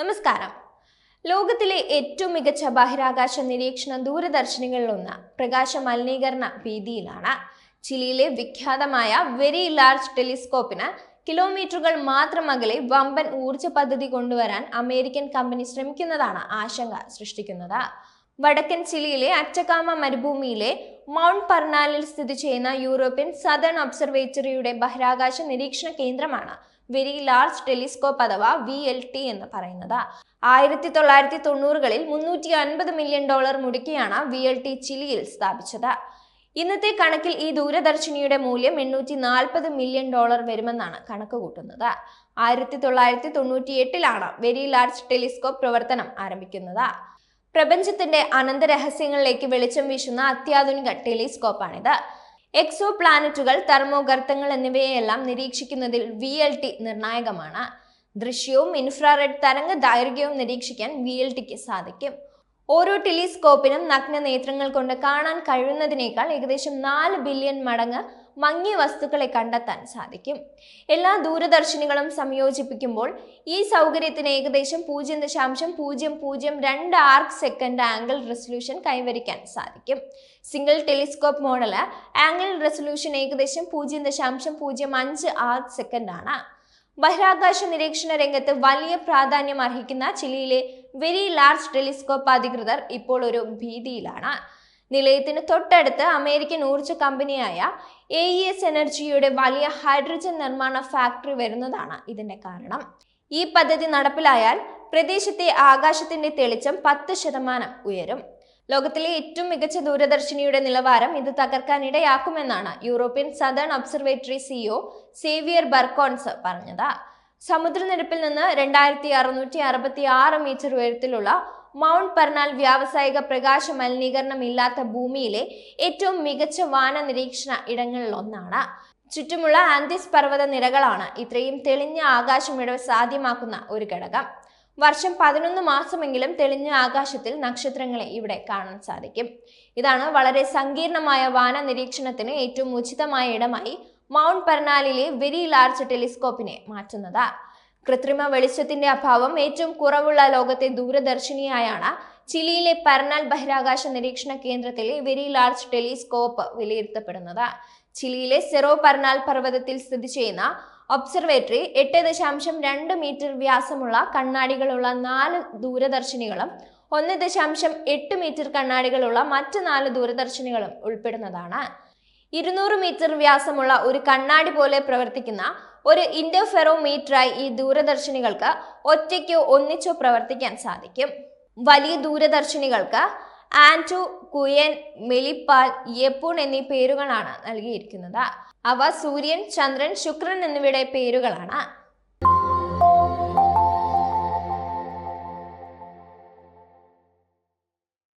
നമസ്കാരം. ലോകത്തിലെ ഏറ്റവും മികച്ച ബഹിരാകാശ നിരീക്ഷണ ദൂരദർശിനികളിലൊന്ന് പ്രകാശ മലിനീകരണ ഭീതിയിലാണ്. ചിലിയിലെ വിഖ്യാതമായ വെരി ലാർജ് ടെലിസ്കോപ്പിന് കിലോമീറ്ററുകൾ മാത്രം അകലെ വമ്പൻ ഊർജ പദ്ധതി കൊണ്ടുവരാൻ അമേരിക്കൻ കമ്പനി ശ്രമിക്കുന്നതാണ് ആശങ്ക സൃഷ്ടിക്കുന്നത്. വടക്കൻ ചിലിയിലെ അറ്റകാമ മരുഭൂമിയിലെ മൗണ്ട് പർണാലിൽ സ്ഥിതി ചെയ്യുന്ന യൂറോപ്യൻ സദേൺ ഒബ്സർവേറ്ററിയുടെ ബഹിരാകാശ നിരീക്ഷണ കേന്ദ്രമാണ് വെരി ലാർജ് ടെലിസ്കോപ്പ് അഥവാ വി എൽ ടി എന്ന് പറയുന്നത്. ആയിരത്തി തൊള്ളായിരത്തി തൊണ്ണൂറുകളിൽ മുന്നൂറ്റി അൻപത് മില്യൺ ഡോളർ മുടക്കിയാണ് വി എൽ ടി ചിലിയിൽ സ്ഥാപിച്ചത്. ഇന്നത്തെ കണക്കിൽ ഈ ദൂരദർശിനിയുടെ മൂല്യം എണ്ണൂറ്റി നാൽപ്പത് മില്യൺ ഡോളർ വരുമെന്നാണ് കണക്ക് കൂട്ടുന്നത് ആയിരത്തി തൊള്ളായിരത്തി തൊണ്ണൂറ്റി എട്ടിലാണ് വെരി ലാർജ് ടെലിസ്കോപ്പ് പ്രവർത്തനം ആരംഭിക്കുന്നത്. പ്രപഞ്ചത്തിന്റെ അനന്ത രഹസ്യങ്ങളിലേക്ക് വെളിച്ചം വീശുന്ന അത്യാധുനിക ടെലിസ്കോപ്പാണിത് എക്സോ പ്ലാനറ്റുകൾ തെർമോഗർത്തങ്ങൾ എന്നിവയെല്ലാം നിരീക്ഷിക്കുന്നതിൽ വി എൽ ടി നിർണായകമാണ്. ദൃശ്യവും ഇൻഫ്രാറെഡ് തരംഗ ദൈർഘ്യവും നിരീക്ഷിക്കാൻ വി എൽ ടിക്ക് സാധിക്കും. ഓരോ ടെലിസ്കോപ്പിനും നഗ്ന നേത്രങ്ങൾ കൊണ്ട് കാണാൻ കഴിയുന്നതിനേക്കാൾ ഏകദേശം നാല് ബില്യൺ മടങ്ങ് മങ്ങിയ വസ്തുക്കളെ കണ്ടെത്താൻ സാധിക്കും. എല്ലാ ദൂരദർശിനികളും സംയോജിപ്പിക്കുമ്പോൾ ഈ സൗകര്യത്തിന് ഏകദേശം പൂജ്യം ദശാംശം പൂജ്യം പൂജ്യം രണ്ട് ആർക്ക് സെക്കൻഡ് ആംഗിൾ റെസൊല്യൂഷൻ കൈവരിക്കാൻ സാധിക്കും. Single telescope model angle resolution ഏകദേശം പൂജ്യം ദശാംശം പൂജ്യം അഞ്ച് ആർക്ക് സെക്കൻഡാണ്. ബഹിരാകാശ നിരീക്ഷണ രംഗത്ത് വലിയ പ്രാധാന്യം അർഹിക്കുന്ന ചിലിയിലെ വെരി ലാർജ് ടെലിസ്കോപ്പ് അധികൃതർ ഇപ്പോൾ ഒരു ഭീതിയിലാണ്. നിലയത്തിന് തൊട്ടടുത്ത് അമേരിക്കൻ ഊർജ കമ്പനിയായ എ ഇ എസ് എനർജിയുടെ വലിയ ഹൈഡ്രജൻ നിർമ്മാണ ഫാക്ടറി വരുന്നതാണ് ഇതിന്റെ കാരണം. ഈ പദ്ധതി നടപ്പിലായാൽ പ്രദേശത്തെ ആകാശത്തിന്റെ തെളിച്ചം പത്ത് ശതമാനം ഉയരും. ലോകത്തിലെ ഏറ്റവും മികച്ച ദൂരദർശിനിയുടെ നിലവാരം ഇത് തകർക്കാനിടയാക്കുമെന്നാണ് European southern observatory CEO Xavier Barcons പറഞ്ഞത്. സമുദ്രനിരപ്പിൽ നിന്ന് രണ്ടായിരത്തി അറുന്നൂറ്റി അറുപത്തി ആറ് മീറ്റർ ഉയരത്തിലുള്ള മൗണ്ട് പർണാൽ വ്യാവസായിക പ്രകാശ മലിനീകരണം ഇല്ലാത്ത ഭൂമിയിലെ ഏറ്റവും മികച്ച വാന നിരീക്ഷണ ഇടങ്ങളിലൊന്നാണ്. ചുറ്റുമുള്ള ആന്തിസ് പർവത നിരകളാണ് ഇത്രയും തെളിഞ്ഞ ആകാശമിടവ് സാധ്യമാക്കുന്ന ഒരു ഘടകം. വർഷം പതിനൊന്ന് മാസമെങ്കിലും തെളിഞ്ഞ ആകാശത്തിൽ നക്ഷത്രങ്ങളെ ഇവിടെ കാണാൻ സാധിക്കും. ഇതാണ് വളരെ സങ്കീർണമായ വാന നിരീക്ഷണത്തിന് ഏറ്റവും ഉചിതമായ ഇടമായി മൗണ്ട് പർണാലിലെ വെരി ലാർജ് ടെലിസ്കോപ്പിനെ മാറ്റുന്നത്. കൃത്രിമ വെളിച്ചത്തിന്റെ അഭാവം ഏറ്റവും കുറവുള്ള ലോകത്തെ ദൂരദർശിനിയായാണ് ചിലിയിലെ പെർണാൽ ബഹിരാകാശ നിരീക്ഷണ കേന്ദ്രത്തിലെ വെരി ലാർജ് ടെലിസ്കോപ്പ് വിലയിരുത്തപ്പെടുന്നത്. ചിലിയിലെ സെറോ പെർണാൽ പർവതത്തിൽ സ്ഥിതി ചെയ്യുന്ന ഒബ്സർവേറ്ററി എട്ട് ദശാംശം രണ്ട് മീറ്റർ വ്യാസമുള്ള കണ്ണാടികളുള്ള നാല് ദൂരദർശിനികളും ഒന്ന് ദശാംശം എട്ട് മീറ്റർ കണ്ണാടികളുള്ള മറ്റ് നാല് ദൂരദർശിനികളും ഉൾപ്പെടുന്നതാണ്. ഇരുന്നൂറ് മീറ്റർ വ്യാസമുള്ള ഒരു കണ്ണാടി പോലെ പ്രവർത്തിക്കുന്ന ഒരു ഇൻഡോഫെറോമീറ്ററായി ഈ ദൂരദർശിനികൾക്ക് ഒറ്റയ്ക്കോ ഒന്നിച്ചോ പ്രവർത്തിക്കാൻ സാധിക്കും. വലിയ ദൂരദർശിനികൾക്ക് ആന്റു കുയൻ മെലിപ്പാൽ യെപ്പൂൺ എന്നീ പേരുകളാണ് നൽകിയിരിക്കുന്നത്. അവ സൂര്യൻ ചന്ദ്രൻ ശുക്രൻ എന്നിവയുടെ പേരുകളാണ്.